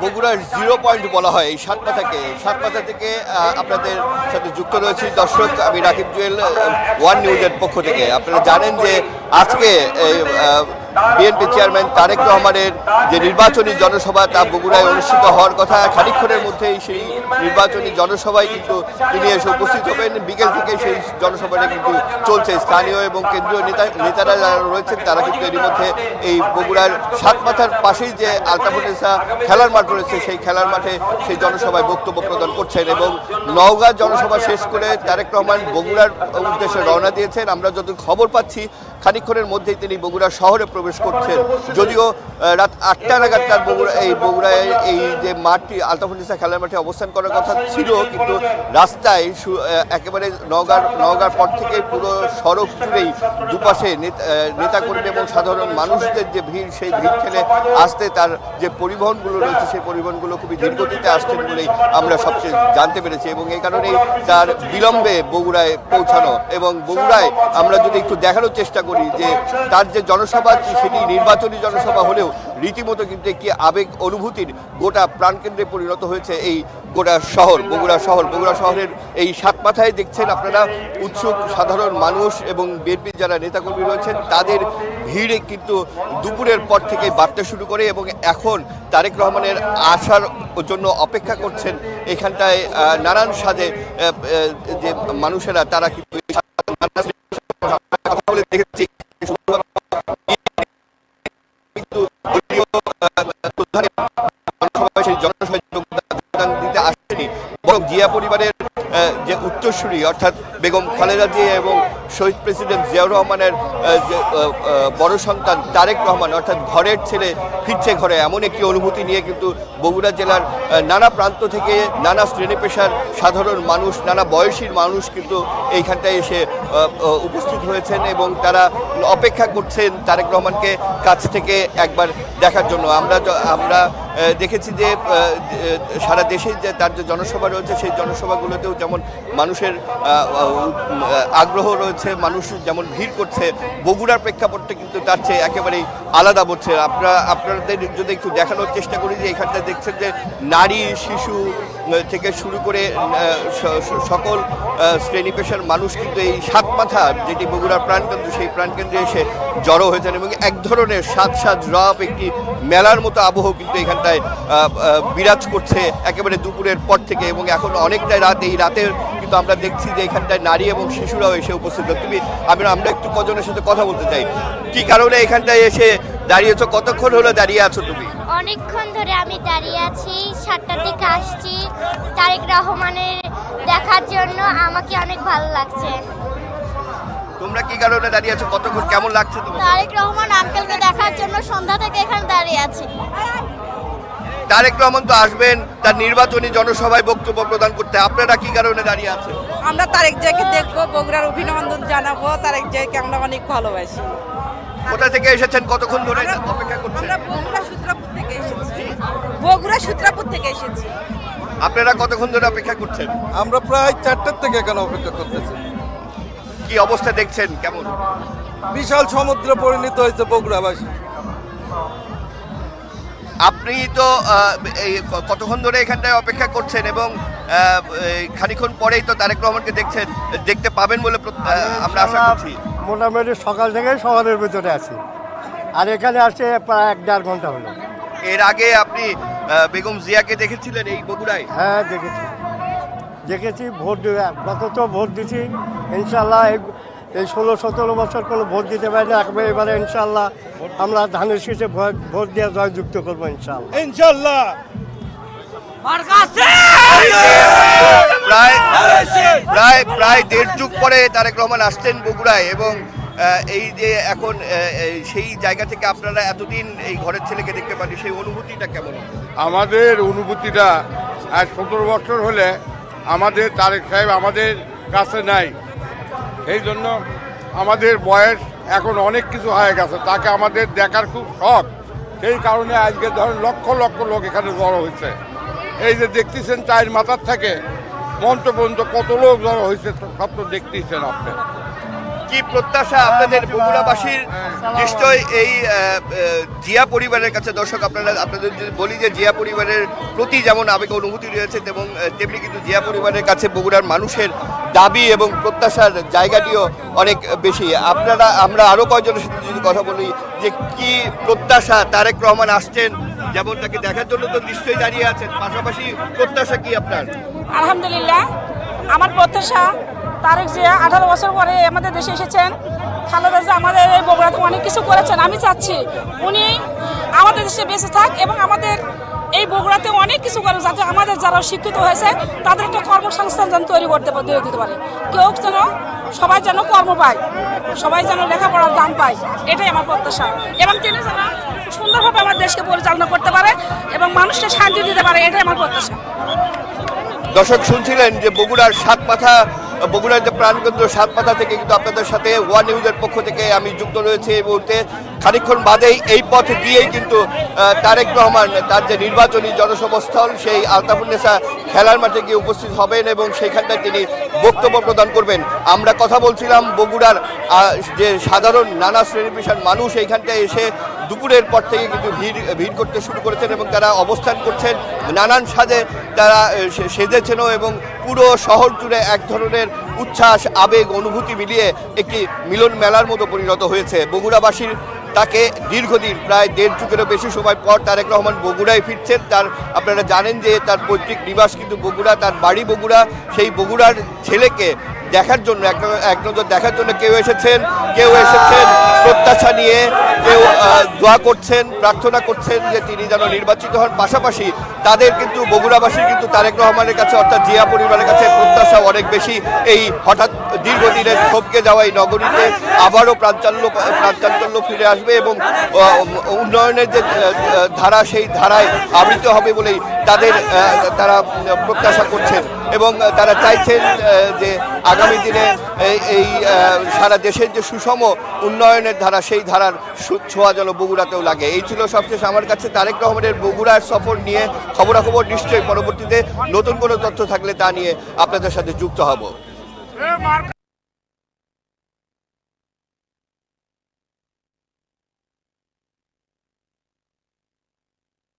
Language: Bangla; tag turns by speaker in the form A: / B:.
A: বগুড়ার জিরো পয়েন্ট বলা হয় এই সাত পাতাকে সাত পাতা থেকে আহ, আপনাদের সাথে যুক্ত রয়েছি। দর্শক আমি রাকিব জুয়েল ওয়ান নিউজের পক্ষ থেকে। আপনারা জানেন যে আজকে বিএনপি চেয়ারম্যান তারেক রহমানের যে নির্বাচনী জনসভা তা বগুড়ায় অনুষ্ঠিত হওয়ার কথা খানিক্ষণের মধ্যেই সেই নির্বাচনী জনসভায় কিন্তু তিনি এসে উপস্থিত হবেন। বিকেল থেকে সেই জনসভাটা কিন্তু চলছে। স্থানীয় এবং কেন্দ্রীয় নেতা, নেতারা যারা রয়েছেন, তারা কিন্তু এরই মধ্যে এই বগুড়ার সাত মাথার পাশেই যে আলতাফুনেসা খেলার মাঠ রয়েছে, সেই খেলার মাঠে সেই জনসভায় বক্তব্য প্রদান করছেন এবং নওগাঁ জনসভা শেষ করে তারেক রহমান বগুড়ার উদ্দেশ্যে রওনা দিয়েছেন। আমরা যত খবর পাচ্ছি খানিক্ষণের মধ্যেই তিনি বগুড়া শহরে প্রবেশ করছেন। যদিও রাত আটটা নাগাদ তার বগুড়া এই বগুড়ায় এই যে মাঠটি আলতাফুনিসা খেলার মাঠে অবস্থান করার কথা ছিল, কিন্তু রাস্তায় একেবারে নওগাঁর নওগাঁর পর থেকে পুরো সড়ক জুড়েই দুপাশে নেতাকর্মী এবং সাধারণ মানুষদের যে ভিড়, সেই ভিড় ঠেলে আসতে তার যে পরিবহনগুলো রয়েছে, সেই পরিবহনগুলো খুবই ধীরগতিতে আসছেন বলেই আমরা সবচেয়ে জানতে পেরেছি এবং এই কারণেই তার বিলম্বে বগুড়ায় পৌঁছানো এবং বগুড়ায় আমরা যদি একটু দেখানোর চেষ্টা করি যে তার যে জনসভা সেটি নির্বাচনী জনসভা হলেও রীতিমতো কিন্তু একটি আবেগ অনুভূতির গোটা প্রাণকেন্দ্রে পরিণত হয়েছে এই গোটা শহর, বগুড়া শহর। বগুড়া শহরের এই সাত মাথায় দেখছেন আপনারা উৎসুক সাধারণ মানুষ এবং বিএনপির যারা নেতাকর্মী রয়েছেন, তাদের ভিড়ে কিন্তু দুপুরের পর থেকে বাড়তে শুরু করে এবং এখন তারেক রহমানের আসার জন্য অপেক্ষা করছেন এখানটায় নানান সাজে যে মানুষেরা তারা কিন্তু দেখেছি। যে উত্তরসূরি, অর্থাৎ বেগম খালেদা জিয়া এবং শহীদ প্রেসিডেন্ট জিয়াউর রহমানের যে বড় সন্তান তারেক রহমান, অর্থাৎ ঘরের ছেলে ফিরছে ঘরে, এমন একটি অনুভূতি নিয়ে কিন্তু বগুড়া জেলার নানা প্রান্ত থেকে নানা শ্রেণি পেশার সাধারণ মানুষ, নানা বয়সীর মানুষ কিন্তু এইখানটায় এসে উপস্থিত হয়েছেন এবং তারা অপেক্ষা করছেন তারেক রহমানকে কাছ থেকে একবার দেখার জন্য। আমরা আমরা দেখেছি যে সারা দেশে যে তার যে জনসভা রয়েছে, সেই জনসভাগুলোতেও যেমন মানুষের আগ্রহ রয়েছে, মানুষ যেমন ভিড় করছে, বগুড়ার প্রেক্ষাপটটা কিন্তু তার চেয়ে একেবারেই আলাদা বলছে। আপনারা, আপনাদের যদি একটু দেখানোর চেষ্টা করি যে, এখানটা দেখছেন যে, নারী, শিশু থেকে শুরু করে সকল শ্রেণি পেশার মানুষ কিন্তু এই সাত মাথা যেটি বগুড়ার প্রাণকেন্দ্র, সেই প্রাণকেন্দ্রে এসে জড়ো হয়েছেন এবং এক ধরনের সাত সাত রব একটি মেলার মতো আবহ কিন্তু এখানটায় আহ, বিরাজ করছে একেবারে দুপুরের পর থেকে এবং এখন অনেকটাই রাত। এই রাতের কিন্তু আমরা দেখছি যে এখানটায় নারী এবং শিশুরাও এসে উপস্থিত তুমি আমরা একটু কজনের সাথে কথা বলতে চাই। কি কারণে এখানটায় এসে দাঁড়িয়েছো? কতক্ষণ হলো দাঁড়িয়ে আছো তুমি?
B: অনেকক্ষণ ধরে আমি দাঁড়িয়ে আছি সাতটার দিকে আসছি। তারেক রহমানের দেখার জন্য আমাকে অনেক ভালো লাগছে।
A: তোমরা কি কারণে দাঁড়িয়ে আছো? কতক্ষণ কেমন লাগছে তোমার
B: তারেক রহমান আঙ্কেলকে দেখার জন্য সন্ধ্যা থেকে এখানে দাঁড়িয়ে আছি।
A: তারেক রহমান তো আসবেন তার নির্বাচনী জনসভায় বক্তব্য প্রদান করতে। আপনারা কি কারণে দাঁড়িয়ে আছেন?
C: আমরা তারেক জায়কে দেখব বগুড়ার অভিনন্দন জানাব। তারেক জায়কে আমরা অনেক ভালোবাসি।
A: কোথা থেকে এসেছেন? কতক্ষণ ধরে অপেক্ষা করছেন?
C: আমরা বগুড়া সূত্রাপুর থেকে এসেছি। বগুড়া সূত্রাপুর থেকে এসেছি।
A: আপনারা কতক্ষণ ধরে অপেক্ষা করছেন?
D: আমরা প্রায় চারটার থেকে এখানে অপেক্ষা করতেছি।
A: কি অবস্থা দেখছেন? কেমন?
D: বিশাল সমুদ্রে পরিণত হয়েছে বগুড়াবাসী।
A: আপনি তো কতক্ষণ ধরে এখানটায় অপেক্ষা করছেন এবং খানিক্ষণ পরেই তো তারেক রহমানকে দেখছেন দেখতে পাবেন বলে আমরা আশা করছি।
E: মোটামুটি সকাল থেকে শহরের ভিতরে আছি। আর এখানে আসছে প্রায় এক দেড় ঘণ্টা হলো।
A: এর আগে আপনি বেগম জিয়াকে দেখেছিলেন এই বগুড়ায়?
E: হ্যাঁ দেখেছি। দেখেছি ভোট গত তো ভোট দিছি। ইনশাল্লাহ এই ষোলো সতেরো বছর কোনো ভোট দিতে পারি না একবার এবারে ইনশাল্লাহ আমরা ধানের শীষে ভোট দিয়ে জয়যুক্ত করব ইনশাল্লাহ।
D: ইনশাল্লাহ।
A: প্রায় প্রায় প্রায় দেড় যুগ পরে তারেক রহমান আসছেন বগুড়ায় এবং এই যে এখন এই সেই জায়গা থেকে আপনারা এতদিন এই ঘরের ছেলেকে দেখতে পারি সেই অনুভূতিটা কেমন?
F: আমাদের অনুভূতিটা আজ সতেরো বছর হলে আমাদের তারেক সাহেব আমাদের কাছে নাই। সেই জন্য আমাদের বয়স এখন অনেক কিছু হয়ে গেছে তাকে আমাদের দেখার খুব শখ। সেই কারণে আজকে ধরেন লক্ষ লক্ষ লোক এখানে জড়ো হয়েছে। এই যে দেখতেছেন চায়ের মাথার থেকে মঞ্চ পর্যন্ত কত লোক জড়ো হয়েছে সব তো দেখতেছেন আপনি।
A: কি প্রত্যাশা আপনাদের বগুড়াবাসীর নিশ্চয় এই জিয়া পরিবারের কাছে দর্শক আপনারা আপনাদের যদি বলি যে জিয়া পরিবারের প্রতি যেমন আবেগ অনুভূতি রয়েছে তেমন আহ, তেমনি কিন্তু জিয়া পরিবারের কাছে বগুড়ার মানুষের দাবি এবং প্রত্যাশার জায়গাটিও অনেক বেশি। আপনারা, আমরা আরও কয়েকজনের সাথে যদি কথা বলি যে কি প্রত্যাশা তারেক রহমান আসছেন যেমন তাকে দেখার জন্য তো নিশ্চয়ই দাঁড়িয়ে আছেন, পাশাপাশি প্রত্যাশা কি আপনার?
G: আলহামদুলিল্লাহ, আমার প্রত্যাশা তারেক যে আঠারো বছর পরে আমাদের দেশে এসেছেন, খালেদা যে আমাদের এই বগুড়াতে অনেক কিছু করেছেন। আমি চাচ্ছি উনি আমাদের দেশে বেঁচে থাক এবং আমাদের এই বগুড়াতে অনেক কিছু করে যাতে আমাদের যারা শিক্ষিত হয়েছে, তাদের একটা কর্মসংস্থান যেন তৈরি করতে পারে- দিতে পারে। কেউ যেন সবাই যেন কর্ম পায়, সবাই যেন লেখাপড়ার দাম পায়, এটাই আমার প্রত্যাশা। এবং তিনি যেন সুন্দরভাবে আমার দেশকে পরিচালনা করতে পারে এবং মানুষকে শান্তি দিতে পারে, এটাই আমার প্রত্যাশা।
A: দর্শক শুনছিলেন যে বগুড়ার সাত মাথা বগুড়ার যে প্রাণকেন্দ্র সাত মাথা থেকে কিন্তু আপনাদের সাথে ওয়ান নিউজের পক্ষ থেকে আমি যুক্ত রয়েছে এই মুহূর্তে। খানিক্ষণ বাদেই এই পথ দিয়েই কিন্তু তারেক রহমান তার যে নির্বাচনী জনসভাস্থল, সেই আলতাফুন্নেসা খেলার মাঠে গিয়ে উপস্থিত হবেন এবং সেইখানটায় তিনি বক্তব্য প্রদান করবেন। আমরা কথা বলছিলাম বগুড়ার যে সাধারণ নানা শ্রেণি পেশার মানুষ এইখানটায় এসে দুপুরের পর থেকে কিন্তু ভিড় ভিড় করতে শুরু করেছেন এবং তারা অবস্থান করছেন নানান সাজে। তারা সেজেছেনও এবং পুরো শহর জুড়ে এক ধরনের উচ্ছ্বাস, আবেগ, অনুভূতি মিলিয়ে একটি মিলন মেলার মতো পরিণত হয়েছে। বগুড়াবাসীর তাকে দীর্ঘদিন, প্রায় দেড় যুগেরও বেশি সময় পর তারেক রহমান বগুড়ায় ফিরছেন। তার, আপনারা জানেন যে তার পৈতৃক নিবাস কিন্তু বগুড়া, তার বাড়ি বগুড়া। সেই বগুড়ার ছেলেকে দেখার জন্য, এক নজর দেখার জন্য কেউ এসেছেন কেউ এসেছেন প্রত্যাশা নিয়ে, কেউ দোয়া করছেন, প্রার্থনা করছেন যে তিনি যেন নির্বাচিত হন। পাশাপাশি তাদের কিন্তু, বগুড়াবাসীর কিন্তু তারেক রহমানের কাছে, অর্থাৎ জিয়া পরিবারের কাছে প্রত্যাশা অনেক বেশি। এই হঠাৎ দীর্ঘদিনের থমকে যাওয়া এই নগরীতে আবারও প্রাঞ্চাল্য প্রাঞ্চাঞ্চল্য ফিরে আসবে এবং উন্নয়নের যে ধারা, সেই ধারায় আবৃত হবে বলেই তাদের তারা প্রত্যাশা করছেন এবং তারা চাইছেন যে আগামী দিনে এই সারা দেশের যে সুষম উন্নয়নের ধারা, সেই ধারার ছোঁয়া যেন বগুড়াতেও লাগে। এই ছিল সবশেষ আমার কাছে তারেক রহমানের বগুড়ার সফর নিয়ে খবরাখবর। নিশ্চয়ই পরবর্তীতে নতুন কোনো তথ্য থাকলে তা নিয়ে আপনাদের সাথে যুক্ত হব।